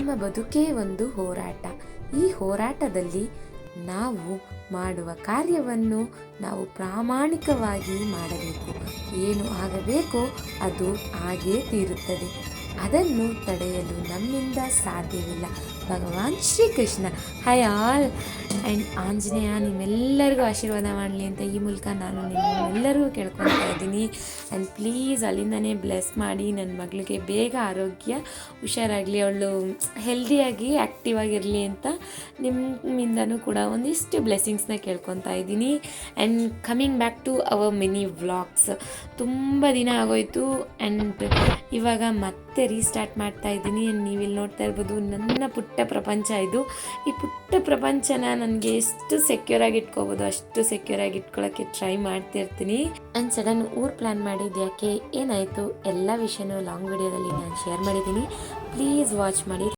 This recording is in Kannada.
ನಮ್ಮ ಬದುಕೇ ಒಂದು ಹೋರಾಟ. ಈ ಹೋರಾಟದಲ್ಲಿ ನಾವು ಮಾಡುವ ಕಾರ್ಯವನ್ನು ನಾವು ಪ್ರಾಮಾಣಿಕವಾಗಿ ಮಾಡಬೇಕು. ಏನು ಆಗಬೇಕೋ ಅದು ಹಾಗೇ ತೀರುತ್ತದೆ. ಅದನ್ನು ತಡೆಯಲು ನಮ್ಮಿಂದ ಸಾಧ್ಯವಿಲ್ಲ. Bhagwan Shri Krishna. Hi all. And Anjaneya, ನಿಮ್ಮೆಲ್ಲರಿಗೂ ಆಶೀರ್ವಾದ ಮಾಡಲಿ ಅಂತ ಈ ಮೂಲಕ ನಾನು ನಿಮ್ಮೆಲ್ಲರಿಗೂ ಕೇಳ್ಕೊತಾ ಇದ್ದೀನಿ. ಆ್ಯಂಡ್ ಪ್ಲೀಸ್ ಅಲ್ಲಿಂದನೇ ಬ್ಲೆಸ್ ಮಾಡಿ ನನ್ನ ಮಗಳಿಗೆ ಬೇಗ ಆರೋಗ್ಯ, ಹುಷಾರಾಗಲಿ, ಅವಳು ಹೆಲ್ದಿಯಾಗಿ ಆ್ಯಕ್ಟಿವ್ ಆಗಿರಲಿ ಅಂತ ನಿಮ್ಮಿಂದನೂ ಕೂಡ ಒಂದಿಷ್ಟು ಬ್ಲೆಸ್ಸಿಂಗ್ಸ್ನ ಕೇಳ್ಕೊತಾ ಇದ್ದೀನಿ. And coming back to our mini vlogs. ತುಂಬ ದಿನ ಆಗೋಯಿತು. ಆ್ಯಂಡ್ ಇವಾಗ ಮತ್ತೆ ರೀಸ್ಟಾರ್ಟ್ ಮಾಡ್ತಾ ಇದ್ದೀನಿ. ನೀವಿಲ್ಲಿ ನೋಡ್ತಾ ಇರ್ಬೋದು, ನನ್ನ ಪುಟ್ಟ ಪ್ರಪಂಚ ಇದು. ಈ ಪುಟ್ಟ ಪ್ರಪಂಚನ ನನಗೆ ಎಷ್ಟು ಸೆಕ್ಯೂರ್ ಆಗಿ ಇಟ್ಕೋಬೋದು, ಅಷ್ಟು ಸೆಕ್ಯೂರ್ ಆಗಿ ಇಟ್ಕೊಳ್ಳೋಕ್ಕೆ ಟ್ರೈ ಮಾಡ್ತಿರ್ತೀನಿ ನಾನು ಸಡನ್ ಊರು ಪ್ಲ್ಯಾನ್ ಮಾಡಿದ್ದು ಯಾಕೆ? ಏನಾಯಿತು? ಎಲ್ಲ ವಿಷಯನೂ ಲಾಂಗ್ ವಿಡಿಯೋದಲ್ಲಿ ನಾನು ಶೇರ್ ಮಾಡಿದ್ದೀನಿ. ಪ್ಲೀಸ್ ವಾಚ್ ಮಾಡಿ.